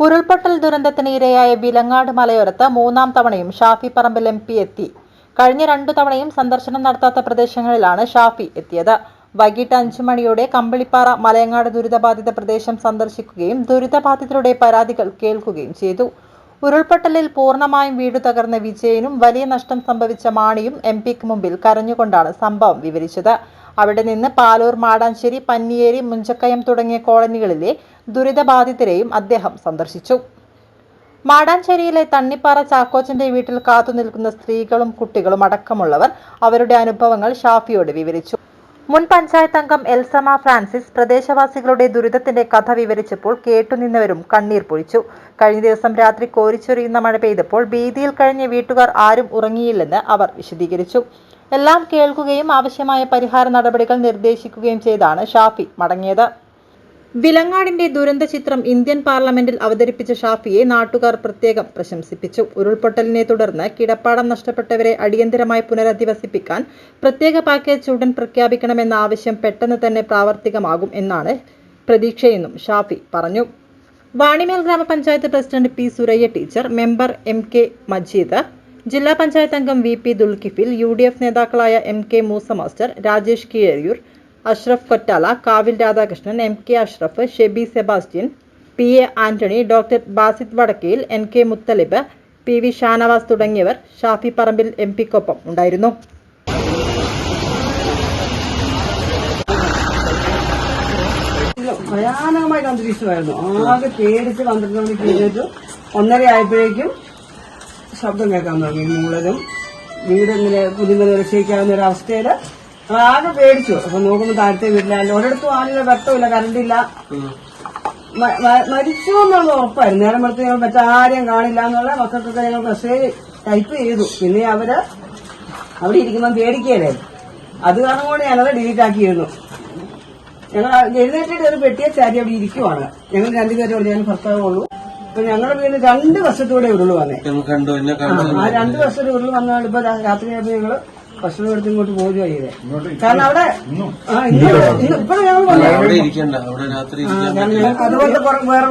ഉരുൾപൊട്ടൽ ദുരന്തത്തിന് ഇരയായ വിലങ്ങാട് മലയോരത്ത് മൂന്നാം തവണയും ഷാഫി പറമ്പിൽ എം പി എത്തി. കഴിഞ്ഞ രണ്ടു തവണയും സന്ദർശനം നടത്താത്ത പ്രദേശങ്ങളിലാണ് ഷാഫി എത്തിയത്. വൈകിട്ട് അഞ്ചു മണിയോടെ കമ്പിളിപ്പാറ മലയങ്ങാട് ദുരിതബാധിത പ്രദേശം സന്ദർശിക്കുകയും ദുരിതബാധിതരുടെ പരാതികൾ കേൾക്കുകയും ചെയ്തു. ഉരുൾപൊട്ടലിൽ പൂർണമായും വീട് തകർന്ന വിജയനും വലിയ നഷ്ടം സംഭവിച്ച മാണിയും എം പിക്ക് മുമ്പിൽ കരഞ്ഞുകൊണ്ടാണ് സംഭവം വിവരിച്ചത്. അവിടെ നിന്ന് പാലൂർ മാടാഞ്ചേരി പന്നിയേരി മുഞ്ചക്കയം തുടങ്ങിയ കോളനികളിലെ ദുരിതബാധിതരെയും അദ്ദേഹം സന്ദർശിച്ചു. മാടാഞ്ചേരിയിലെ തണ്ണിപ്പാറ ചാക്കോച്ചന്റെ വീട്ടിൽ കാത്തുനിൽക്കുന്ന സ്ത്രീകളും കുട്ടികളും അടക്കമുള്ളവർ അവരുടെ അനുഭവങ്ങൾ ഷാഫിയോട് വിവരിച്ചു. മുൻ പഞ്ചായത്ത് അംഗം എൽസമ ഫ്രാൻസിസ് പ്രദേശവാസികളുടെ ദുരിതത്തിന്റെ കഥ വിവരിച്ചപ്പോൾ കേട്ടുനിന്നവരും കണ്ണീർ പൊഴിച്ചു. കഴിഞ്ഞ ദിവസം രാത്രി കോരിച്ചൊരിയുന്ന മഴ പെയ്തപ്പോൾ ഭീതിയിൽ കഴിഞ്ഞ വീട്ടുകാർ ആരും ഉറങ്ങിയില്ലെന്ന് അവർ വിശദീകരിച്ചു. എല്ലാം കേൾക്കുകയും ആവശ്യമായ പരിഹാര നടപടികൾ നിർദ്ദേശിക്കുകയും ചെയ്താണ് ഷാഫി മടങ്ങിയത്. വിലങ്ങാടിന്റെ ദുരന്ത ചിത്രം ഇന്ത്യൻ പാർലമെന്റിൽ അവതരിപ്പിച്ച ഷാഫിയെ നാട്ടുകാർ പ്രത്യേകം പ്രശംസിപ്പിച്ചു. ഉരുൾപൊട്ടലിനെ തുടർന്ന് കിടപ്പാടം നഷ്ടപ്പെട്ടവരെ അടിയന്തരമായി പുനരധിവസിപ്പിക്കാൻ പ്രത്യേക പാക്കേജ് ഉടൻ പ്രഖ്യാപിക്കണമെന്ന ആവശ്യം പെട്ടെന്ന് തന്നെ പ്രാവർത്തികമാകും എന്നാണ് പ്രതീക്ഷയെന്നും ഷാഫി പറഞ്ഞു. Vanimel grama panchayat president P. Suraiya teacher member M. K. Majeed ജില്ലാ പഞ്ചായത്ത് അംഗം V P Dulkifil U D F നേതാക്കളായ M K Moosa master Rajesh Keezhariyur Ashraf Kottala Kavil Radhakrishnan M K Ashraf Shebi Sebastian P A Antony doctor Basith Vadakkayil N K Muthalib P V Shanavas തുടങ്ങിയവർ ഷാഫി പറമ്പിൽ M പിക്കൊപ്പം ഉണ്ടായിരുന്നു. ഭയാനകമായിട്ട് അന്തരീക്ഷമായിരുന്നു. ആകെ പേടിച്ച് പന്ത്രണ്ട് മണിക്ക് ഒന്നര ആയപ്പോഴേക്കും ശബ്ദം കേൾക്കാൻ തുടങ്ങി. മൂളലും വീട് ഇങ്ങനെ കുഞ്ഞുങ്ങനെ രക്ഷിക്കാവുന്ന ഒരു അവസ്ഥയിൽ ആകെ പേടിച്ചു. അപ്പൊ നോക്കുമ്പോൾ താഴത്തെ വീട്ടിലല്ല ഒരിടത്തും ആളില്ല വെട്ടമില്ല കറണ്ടില്ല മരിച്ചു എന്നുള്ള ഉറപ്പായിരുന്നു. നേരം വെളുത്ത് ഞങ്ങൾ മറ്റാരെയും കാണില്ല എന്നുള്ള മക്കൾക്കൊക്കെ ഞങ്ങൾ മെസ്സേജ് ടൈപ്പ് ചെയ്തു. പിന്നെ അവർ അവിടെ ഇരിക്കുമ്പോൾ പേടിക്കുകയല്ലേ അത് കാരണം കൊണ്ട് ഞാനത് ഡിലീറ്റ് ആക്കിയിരുന്നു. ഞങ്ങൾ എഴുന്നേറ്റിട്ട് ഒരു പെട്ടിയെ ചാരി അവിടെ ഇരിക്കുവാണ്. ഞങ്ങൾ രണ്ടുപേരും ഞാൻ ഭർത്താവേ ഉള്ളൂ. അപ്പൊ ഞങ്ങളുടെ വീട് രണ്ട് വർഷത്തൂടെ ഉരുൾ വന്നേ. കണ്ടു എന്നെ ആ, ആ രണ്ട് വർഷത്തെ ഉരുൾ വന്നാൽ ഇപ്പൊ രാത്രി ആയപ്പോ ഞങ്ങൾ ഭക്ഷണം എടുത്ത് ഇങ്ങോട്ട് പോവുക ചെയ്തേ. കാരണം അവിടെ ആ ഇപ്പൊ ഞങ്ങൾ വന്നു. അവിടെ ഇരിക്കണ്ട. അവിടെ രാത്രി കാരണം ഞങ്ങൾക്ക് അതുപോലത്തെ കുറെ വേറെ